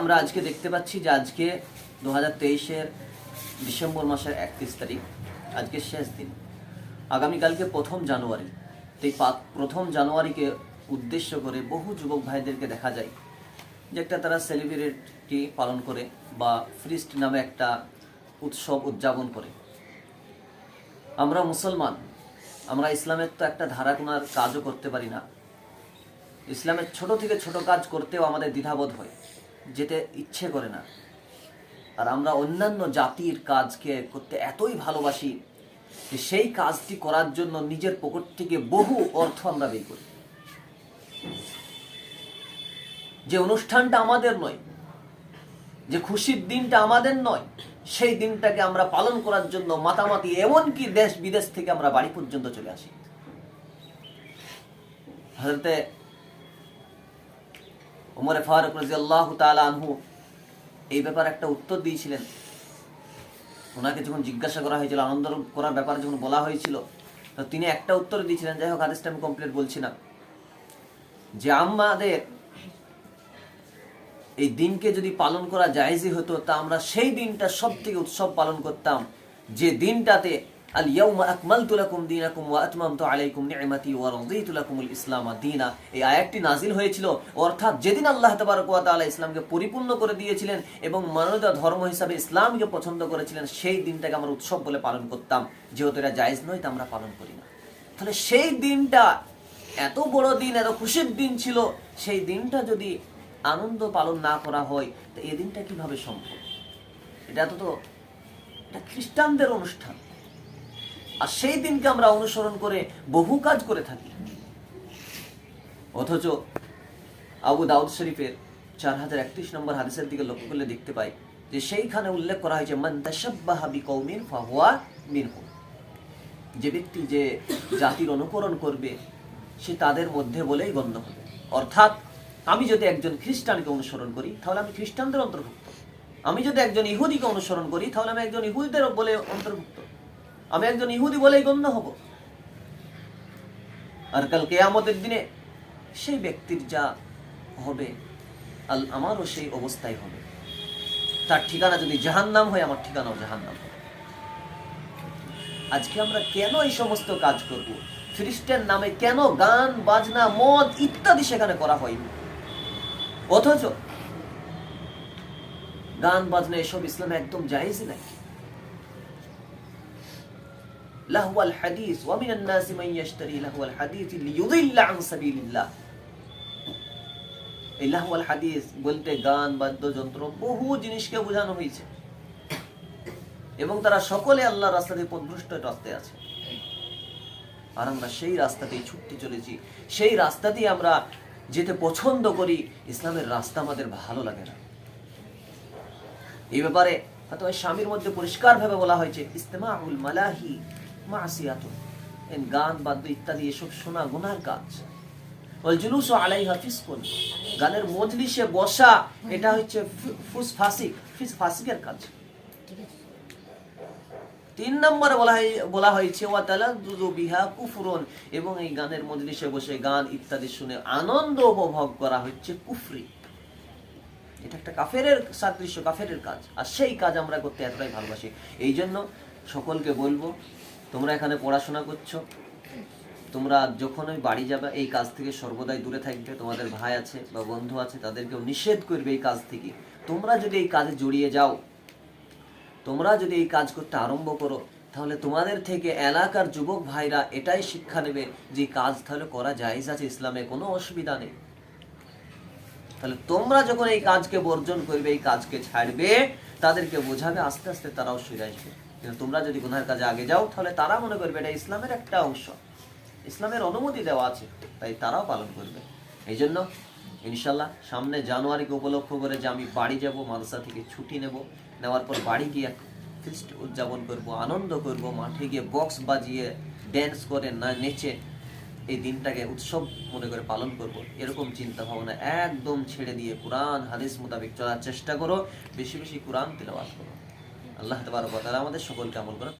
আমরা আজকে দেখতে পাচ্ছি যে আজকে দু হাজার তেইশের ডিসেম্বর মাসের একত্রিশ তারিখ, আজকে শেষ দিন। আগামীকালকে প্রথম জানুয়ারি তো এই প্রথম জানুয়ারিকে উদ্দেশ্য করে বহু যুবক ভাইদেরকে দেখা যায় যে একটা তারা সেলিব্রেটি পালন করে বা ফ্রিস্ট নামে একটা উৎসব উদযাপন করে। আমরা মুসলমান, আমরা ইসলামের তো একটা ধারাগুনার কাজও করতে পারি না। ইসলামের ছোট থেকে ছোট কাজ করতেও আমাদের দ্বিধাবোধ হয়। যেতে ইচ্ছে করে না। আর আমরা অন্যান্য জাতির কাজকে করতে এতই ভালোবাসি যে সেই কাজটি করার জন্য নিজের পকেট থেকে বহু অর্থ আমরা ব্যয় করি। যে অনুষ্ঠানটা আমাদের নয়, যে খুশির দিনটা আমাদের নয়, সেই দিনটাকে আমরা পালন করার জন্য মাতামাতি এমনকি দেশ বিদেশ থেকে আমরা বাড়ি পর্যন্ত চলে আসি। হজরতে উমরে ফারুক রাজি আল্লাহ আনহু এই ব্যাপারে একটা উত্তর দিয়েছিলেন। ওনাকে যখন জিজ্ঞাসা করা হয়েছিল, আনন্দ করার ব্যাপারে যখন বলা হয়েছিল, তো তিনি একটা উত্তর দিয়েছিলেন, যাই হোক আদেশটা আমি কমপ্লিট বলছি না। যে আমাদের এই দিনকে যদি পালন করা জায়েজই হতো, তা আমরা সেই দিনটা সব থেকে উৎসব পালন করতাম। যে দিনটাতে আল ইয়াউমা আকমালতু লাকুম দীনাকুম ওয়া আতমামতু আলাইকুম নি'মাতি ওয়া রাদিতু লাকুমুল ইসলাম দীনা। এই আয়াতটি নাজিল হয়েছিল অর্থাৎ যেদিন আল্লাহ তাবারক ওয়া তাআলা ইসলামকে পরিপূর্ণ করে দিয়েছিলেন এবং মানবতা ধর্ম হিসাবে ইসলামকে পছন্দ করেছিলেন, সেই দিনটাকে আমরা উৎসব বলে পালন করতাম। যেহেতু এটা জায়েজ নয়, তা আমরা পালন করি না। তাহলে সেই দিনটা এত বড় দিন, এত খুশির দিন ছিল, সেই দিনটা যদি আনন্দ পালন না করা হয়, তো এই দিনটা কীভাবে সম্ভব? এটা তো, এটা খ্রিস্টানদের অনুষ্ঠান। আর সেই দিনকে আমরা অনুসরণ করে বহু কাজ করে থাকি। অথচ আবু দাউদ শরীফের চার হাজার একত্রিশ নম্বর হাদিসের দিকে লক্ষ্য করলে দেখতে পাই যে সেইখানে উল্লেখ করা হয়েছে, মান কৌমিন ফাহুয়া মিনহুম যে ব্যক্তি যে জাতির অনুকরণ করবে, সে তাদের মধ্যে বলেই গণ্য হবে। অর্থাৎ আমি যদি একজন খ্রিস্টানকে অনুসরণ করি, তাহলে আমি খ্রিস্টানদের অন্তর্ভুক্ত। আমি যদি একজন ইহুদিকে অনুসরণ করি, তাহলে আমি একজন ইহুদিদের বলে অন্তর্ভুক্ত। আমি একজন ইহুদি বলেই গণ্য হব। আর কাল কেয়ামতের দিনে সেই ব্যক্তির যা হবে, আল আমারও সেই অবস্থাই হবে। তার ঠিকানা যদি জাহান্নাম হয়, আমার ঠিকানাও জাহান্নাম হবে। আজকে আমরা কেন এই সমস্ত কাজ করব? খ্রিস্টান নামে কেন গান, বাজনা, মদ ইত্যাদি সেখানে করা হয়নি? অথচ গান, বাজনা এসব ইসলামে একদম জায়েজ নাই লাহওয়াল হাদিস নাসি মান লাহওয়াল হাদিস আন সাবিলিল্লাহ। এই লাহওয়াল হাদিস বলতে গান, বাদ্যযন্ত্র, বহু জিনিসকে বোঝানো হয়েছে। এবং তারা সকলে আল্লাহ রাস্তা দিয়ে পথভ্রষ্ট রাস্তায় আছে। আর আমরা সেই রাস্তাতেই ছুটতে চলেছি। সেই রাস্তা দিয়ে আমরা যেতে পছন্দ করি, ইসলামের রাস্তা আমাদের ভালো লাগে না। এই ব্যাপারে হয়তো স্বামীর মধ্যে পরিষ্কারভাবে বলা হয়েছে ইস্তেমাউল মালাহি গান, বাদ্য ইত্যাদি, এসব শোনা গুনার কাজ। জুলুসু আলাইহা ফিসকুন। গানের মজলিসে বসা, এটা হচ্ছে ফুস ফাসিক। ফিস ফাসিকের কাজ। তিন নম্বরে বলা হয়, বলা হয়েছে বিহা কুফরুন। এবং এই গানের মজলিসে বসে গান ইত্যাদি শুনে আনন্দ উপভোগ করা হচ্ছে কুফরি। এটা একটা কাফেরের, সাদৃশ্য কাফেরের কাজ। আর সেই কাজ আমরা করতে এতটাই ভালোবাসি। এই জন্য সকলকে বলব তোমরা এখানে পড়াশোনা করছ? তোমরা যখনই বাড়ি যাবে, এই কাজ থেকে সর্বদাই দূরে থাকবে। তোমাদের ভাই আছে বা বন্ধু আছে, তাদেরকেও নিষেধ করবে এই কাজ থেকে। তোমরা যদি এই কাজে জড়িয়ে যাও, তোমরা যদি এই কাজ করতে আরম্ভ করো, তাহলে তোমাদের থেকে এলাকার যুবক ভাইরা এটাই শিক্ষা নেবে যে কাজ তাহলে করা জায়েজ আছে, ইসলামে কোনো অসুবিধা নেই। তাহলে তোমরা যখন এই কাজকে বর্জন করবে, এই কাজকে ছাড়বে, তাদেরকে বোঝাবে, আস্তে আস্তে তারাও ফিরে আসবে। কিন্তু তোমরা যদি গুনার কাজে আগে যাও, তাহলে তারা মনে করবে এটা ইসলামের একটা অংশ। ইসলামের অনুমতি দেওয়া আছে, তাই তারাও পালন করবে। এই জন্য ইনশাল্লাহ সামনে জানুয়ারিকে উপলক্ষ করে যে আমি বাড়ি যাব, মাদ্রাসা থেকে ছুটি নেব, নেওয়ার পর বাড়ি গিয়ে ফিস্ট উদযাপন করব, আনন্দ করব, মাঠে গিয়ে বক্স বাজিয়ে ড্যান্স করে, না নেচে এই দিনটাকে উৎসব মনে করে পালন করব। এরকম চিন্তা ভাবনা একদম ছেড়ে দিয়ে কোরআন, হাদিস মোতাবেক চলার চেষ্টা করো, বেশি বেশি কোরআন তেলাওয়াত করো। আল্লাহ তোমার কথা আমাদের সকলকে আমল করো